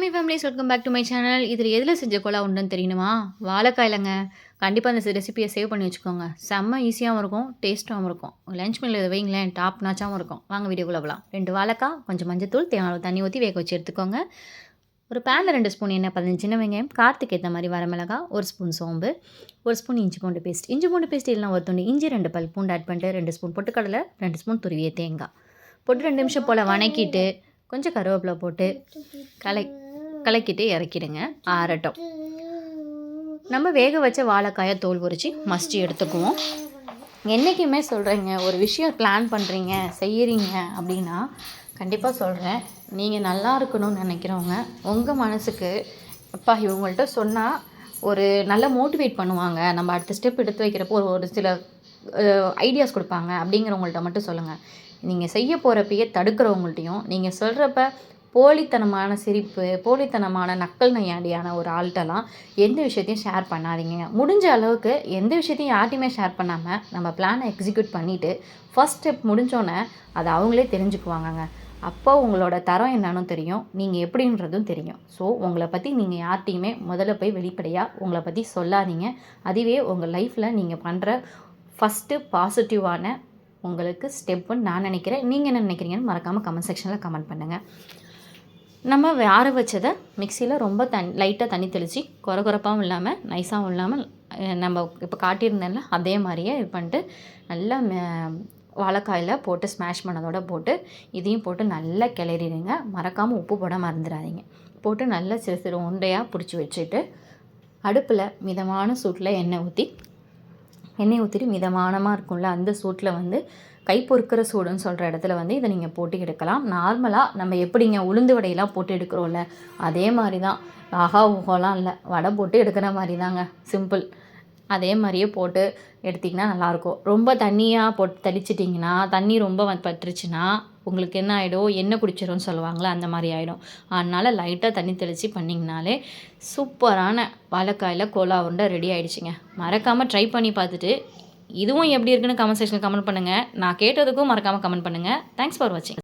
My families welcome back to my channel இதில் எதில் செஞ்ச கொலா உண்டுன்னு தெரியணுமா? வாழைக்காயிலங்க கண்டிப்பாக அந்த ரெசிபியை சேவ் பண்ணி வச்சுக்கோங்க. செம்ம ஈஸியாகவும் இருக்கும் டேஸ்ட்டாகவும் இருக்கும். லஞ்ச் மீல் இதை வைங்களேன் டாப் நாச்சாகவும் இருக்கும். வாங்க வீடியோக்குள்ளே போகலாம் ரெண்டு வாழைக்காய் கொஞ்சம் மஞ்சத்தூள் தேவை தண்ணி ஊற்றி வேக வச்சு எடுத்துக்கோங்க. ஒரு பேனில் ரெண்டு ஸ்பூன் எண்ணெய் பதினஞ்சு சின்ன வெங்காயம் கார்த்துக்கு ஏற்ற மாதிரி வரமிளகா ஒரு ஸ்பூன் சோம்பு ஒரு ஸ்பூன் இஞ்சி பூண்டு பேஸ்ட் இஞ்சி பூண்டு பேஸ்ட் இல்லைனா ஒரு துண்டு இஞ்சி ரெண்டு பல் பூண்டு ஆட் பண்ணிட்டு ரெண்டு ஸ்பூன் பொட்டுக்கடலை ரெண்டு ஸ்பூன் துருவிய தேங்காய். போட்டு ரெண்டு நிமிஷம் போல் வணக்கிட்டு கொஞ்சம் கருவேப்பிலை போட்டு கலை கலக்கிட்டு இறக்கிடுங்க. ஆறட்டும். நம்ம வேக வச்ச வாழைக்காயை தோல் உரித்து மஸ்டி எடுத்துக்குவோம். என்றைக்குமே சொல்கிறேங்க ஒரு விஷயம் பிளான் பண்ணுறீங்க செய்கிறீங்க அப்படின்னா கண்டிப்பாக சொல்கிறேன் நீங்கள் நல்லா இருக்கணும்னு நினைக்கிறவங்க உங்கள் மனசுக்கு அப்பா இவங்கள்ட்ட சொன்னால் ஒரு நல்ல மோட்டிவேட் பண்ணுவாங்க. நம்ம அடுத்த ஸ்டெப் எடுத்து வைக்கிறப்போ ஒரு ஒரு சில ஐடியாஸ் கொடுப்பாங்க அப்படிங்கிறவங்கள்ட்ட மட்டும் சொல்லுங்கள் நீங்கள் செய்ய போகிறப்பயே தடுக்கிறவங்கள்ட்டையும் நீங்கள் சொல்கிறப்ப போலித்தனமான சிரிப்பு போலித்தனமான நக்கல் நையாடியான ஒரு ஆள்கிட்டலாம் எந்த விஷயத்தையும் ஷேர் பண்ணாதீங்க. முடிஞ்ச அளவுக்கு எந்த விஷயத்தையும் யார்ட்டையுமே ஷேர் பண்ணாமல் நம்ம பிளானை எக்ஸிக்யூட் பண்ணிவிட்டு ஃபஸ்ட் ஸ்டெப் முடிஞ்சோன்னே அதை அவங்களே தெரிஞ்சுக்குவாங்கங்க. அப்போ உங்களோட தரம் என்னன்னு தெரியும். நீங்கள் எப்படின்றதும் தெரியும். ஸோ உங்களை பற்றி நீங்கள் யார்ட்டையுமே முதல்ல போய் வெளிப்படையாக உங்களை பற்றி சொல்லாதீங்க. அதுவே உங்கள் லைஃப்பில் நீங்கள் பண்ணுற ஃபஸ்ட்டு பாசிட்டிவான உங்களுக்கு ஸ்டெப்புன்னு நான் நினைக்கிறேன். நீங்கள் என்ன நினைக்கிறீங்கன்னு மறக்காமல் கமெண்ட் செக்ஷனில் கமெண்ட் பண்ணுங்கள் நம்ம ஆற வச்சதை மிக்சியில் ரொம்ப தண் லைட்டாக தண்ணி தெளித்து குறை குறைப்பாகவும் இல்லாமல் நைஸாகவும் இல்லாமல் நம்ம இப்போ காட்டியிருந்தேன்ல அதே மாதிரியே இது பண்ணிட்டு நல்லா வாழைக்காயில் போட்டு ஸ்மாஷ் பண்ணதோடு போட்டு இதையும் போட்டு நல்லா கிளறிடுங்க. மறக்காமல் உப்பு போட மறந்துடாதீங்க. போட்டு நல்லா சிறு சிறு உண்டையாக பிடிச்சி வச்சுட்டு அடுப்பில் மிதமான சூட்டில் எண்ணெய் ஊற்றி எண்ணெய் ஊற்றிட்டு மிதமானமாக இருக்கும்ல அந்த சூட்டில் வந்து கை பொறுக்கிற சூடுன்னு சொல்கிற இடத்துல வந்து இதை நீங்கள் போட்டு எடுக்கலாம். நார்மலாக நம்ம எப்படிங்க உளுந்து வடையெல்லாம் போட்டு எடுக்கிறோம்ல அதே மாதிரி தான் ஆகா ஊகோலாம் இல்லை. வடை போட்டு எடுக்கிற மாதிரி தாங்க சிம்பிள் அதே மாதிரியே போட்டு எடுத்திங்கன்னா நல்லாயிருக்கும். ரொம்ப தண்ணியாக போட்டு தெளிச்சிட்டிங்கன்னா தண்ணி ரொம்ப பட்டுருச்சுன்னா உங்களுக்கு என்ன ஆகிடும் எண்ணெய் குடிச்சிரும்னு சொல்லுவாங்களே அந்த மாதிரி ஆகிடும் அதனால் லைட்டாக தண்ணி தெளித்து பண்ணிங்கனாலே சூப்பரான வாழைக்காயில் கோலா உருண்டை ரெடி ஆகிடுச்சிங்க மறக்காமல் ட்ரை பண்ணி பார்த்துட்டு இதுவும் எப்படி இருக்குன்னு கமெண்ட் செக்ஷனில் கமெண்ட் பண்ணுங்கள் நான் கேட்டதுக்கும் மறக்காமல் கமெண்ட் பண்ணுங்கள் தேங்க்ஸ் ஃபார் வாட்சிங்